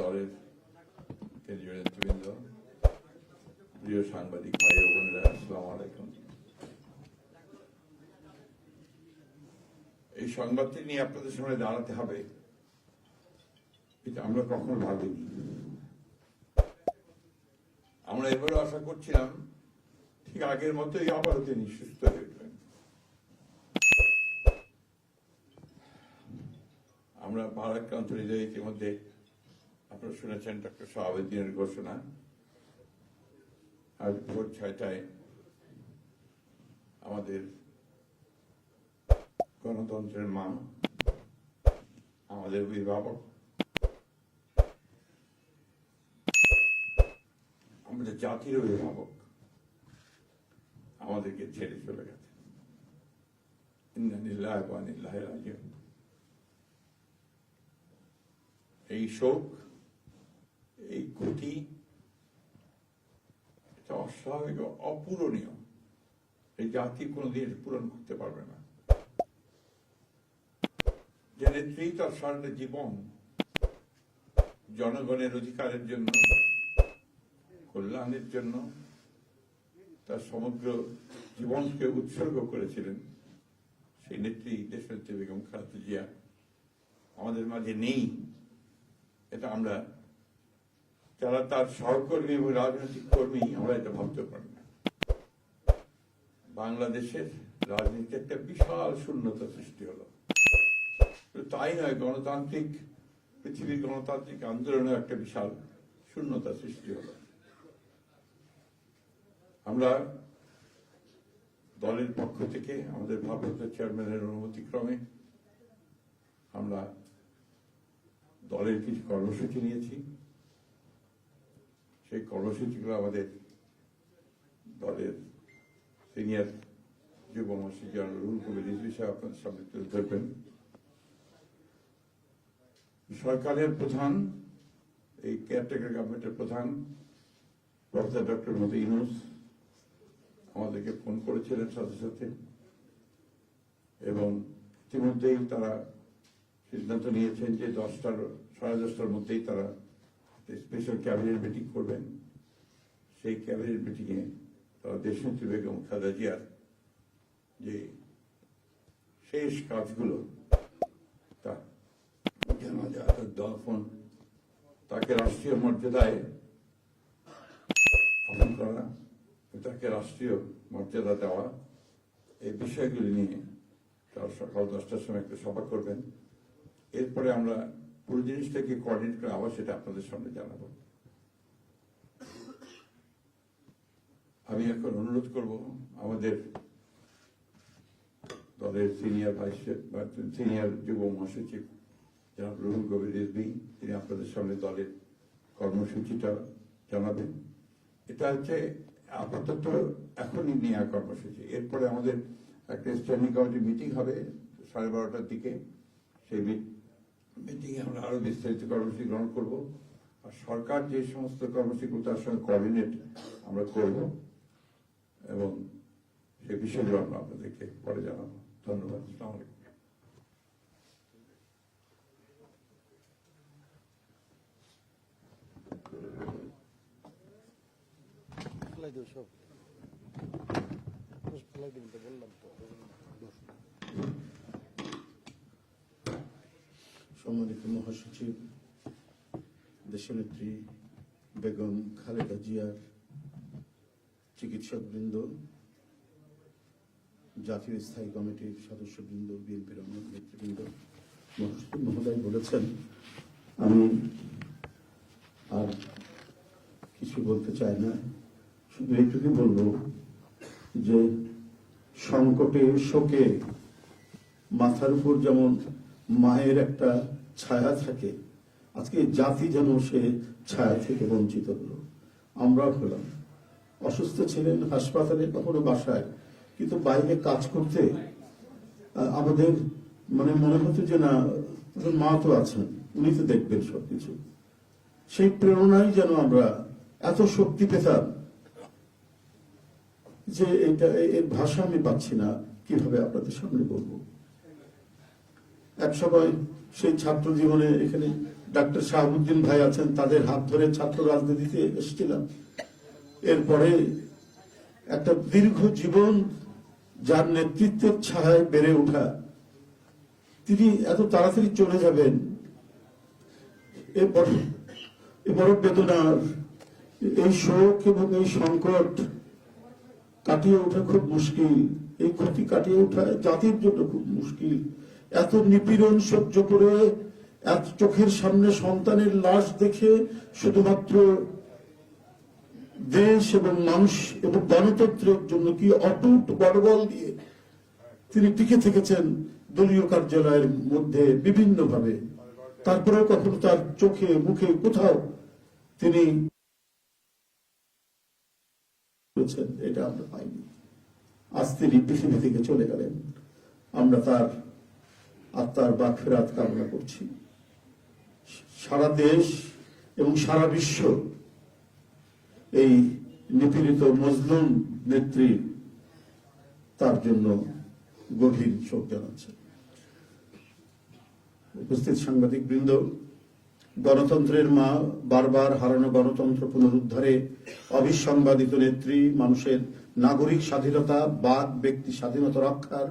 দলের কেন্দ্রীয় নেতৃবৃন্দ, প্রিয় সাংবাদিক ভাই বোনেরা, আসসালাম আলাইকুম। এই সংবাদটি নিয়ে আপনাদের সামনে দাঁড়াতে হবে, এটা আমরা কখনো ভাবিনি। আমরা এবারে আশা করছিলাম, ঠিক আগের মতোই আবারও তিনি সুস্থ হয়ে উঠবেন আমরা ভারাক্রান্ত হৃদয়ে ইতিমধ্যে আপনারা শুনেছেন ডক্টর শাহাবুদ্দিনের ঘোষণা। আজ ভোর ছয়টায় আমাদের গণতন্ত্রের মা আমাদের অভিভাবক। আমাদের জাতির অভিভাবক আমাদেরকে ছেড়ে চলে গেছে। এই শোক ক্ষতি এটা অস্বাভাবিক অপূরণীয়। এই জাতি কোনোদিন পূরণ করতে পারবে না। যে নেত্রী তার সারাটা জীবন জনগণের অধিকারের জন্য, কল্যাণের জন্য, তার সমগ্র জীবনকে উৎসর্গ করেছিলেন, সেই নেত্রী দেশনেত্রী বেগম খালেদা জিয়া। আমাদের মাঝে নেই, এটা আমরা যারা তার সহকর্মী এবং রাজনৈতিক কর্মী, আমরা এটা ভাবতে পারি না। বাংলাদেশের রাজনীতিতে একটা বিশাল শূন্যতা সৃষ্টি হলো। তাই নয়, গণতান্ত্রিক, পৃথিবীর গণতান্ত্রিক আন্দোলনে একটা বিশাল শূন্যতা সৃষ্টি হলো। আমরা দলের পক্ষ থেকে, আমাদের ভারপ্রাপ্ত চেয়ারম্যানের অনুমতি ক্রমে আমরা দলের কিছু কর্মসূচি নিয়েছি। সেই কর্মসূচিগুলো আমাদের দলের সিনিয়র যুব জেনারেল রুল কবির বিষয়ে আপনাদের সামনে তুলে ধরবেন। সরকারের প্রধান, এই কেয়ারটেকার গভর্নমেন্টের প্রধান, প্রফেসর ডক্টর মোদী ইউনুস আমাদেরকে ফোন করেছিলেন সাথে সাথে এবং ইতিমধ্যেই তারা সিদ্ধান্ত নিয়েছেন যে দশটার, সাড়ে দশটার মধ্যেই তারা স্পেশাল ক্যাবিনেট মিটিং করবেন। সেই ক্যাবিনেট মিটিংয়ে তারা দেশনেত্রী বেগম খালেদা জিয়ার যে শেষ কাজগুলো তা জানাজা, তার দফন তাকে রাষ্ট্রীয় মর্যাদায় পালন করা, তাকে রাষ্ট্রীয় মর্যাদা দেওয়া, এই বিষয়গুলি নিয়ে তারা সকাল দশটার সময় একটা সভা করবেন। এরপরে আমরা পুরো জিনিসটাকে কোঅর্ডিনেট করে আবার সেটা আপনাদের সামনে জানাব। আমি এখন অনুরোধ করব, আমাদের দলের সিনিয়র ভাইস সিনিয়র যুব মহাসচিব জনাব রুহুল কবির রিজভি, তিনি আপনাদের সামনে দলের কর্মসূচিটা জানাবেন। এটা হচ্ছে আপাতত এখনই নেওয়া কর্মসূচি। এরপরে আমাদের একটা স্ট্যান্ডিং কমিটি মিটিং হবে সাড়ে বারোটার দিকে। সেই মিটিংয়ে আমরা আরও বিস্তারিত কর্মসূচি গ্রহণ করব। আর সরকার যে সমস্ত কর্মসূচিগুলো তার সঙ্গে কোঅর্ডিনেট আমরা করব এবং সে বিষয়গুলো আমরা আপনাদেরকে পরে জানাব। ধন্যবাদ। আলাইকুম। ফেলাই সম্মানিত মহাসচিব, দেশনেত্রী বেগম খালেদা জিয়ার চিকিৎসকবৃন্দ, জাতীয় স্থায়ী কমিটির সদস্যবৃন্দ বিএনপির অন্য নেতৃবৃন্দ মহোদয় বলেছেন, আমি আর কিছু বলতে চাই না। শুধু এইটুকু বলব যে সংকটে শোকে মাথার উপর যেমন মায়ের একটা ছায়া থাকে। আজকে জাতি যেন সে ছায়া থেকে বঞ্চিত হলো। আমরা হলাম। অসুস্থ ছিলেন, হাসপাতালে, কখনো বাসায়। কিন্তু বাইরে কাজ করতে আমাদের মানে মনে হতো যে না মা তো আছেন, উনি তো দেখবেন সবকিছু। সেই প্রেরণায় যেন আমরা এত শক্তি পেতাম যে এটা এর ভাষা আমি পাচ্ছি না। কীভাবে আপনাদের সামনে বলব? এক সময় সেই ছাত্র জীবনে এখানে ডাক্তার শাহাবুদ্দিন ভাই আছেন, তাদের হাত ধরে ছাত্র রাজনীতিতে এসেছিলাম। এরপরে একটা দীর্ঘ জীবন যার নেতৃত্বের ছায় বেড়ে ওঠা, তিনি এত তাড়াতাড়ি চলে যাবেন এ বড় বেদনার, এই শোক এবং এই সংকট কাটিয়ে ওঠা খুব মুশকিল, এই ক্ষতি কাটিয়ে ওঠা জাতির জন্য খুব মুশকিল। এত নিপীড়ন সহ্য করে, এত চোখের সামনে সন্তানের লাশ দেখে শুধুমাত্র দেশ এবং মানুষ এবং গণতন্ত্রের জন্য কি অটুট বড়বল দিয়ে তিনি টিকে থেকেছেন দলীয় কার্যালয়ের মধ্যে বিভিন্ন ভাবে তারপরেও কখনো তার চোখে, মুখে কোথাও তিনি এটা আমরা পাইনি। আজ তিনি পৃথিবী থেকে চলে গেলেন। আমরা তার আত্মার বাক ফেরাত কামনা করছি। সারা দেশ এবং সারা বিশ্ব এই নিপীড়িত মজলুম নেত্রী তার জন্য গভীর শোক জানাচ্ছে। উপস্থিত সাংবাদিক বৃন্দ গণতন্ত্রের মা বারবার হারানো গণতন্ত্র পুনরুদ্ধারে অবিসংবাদিত নেত্রী, মানুষের নাগরিক স্বাধীনতা বাদ ব্যক্তি স্বাধীনতা রক্ষার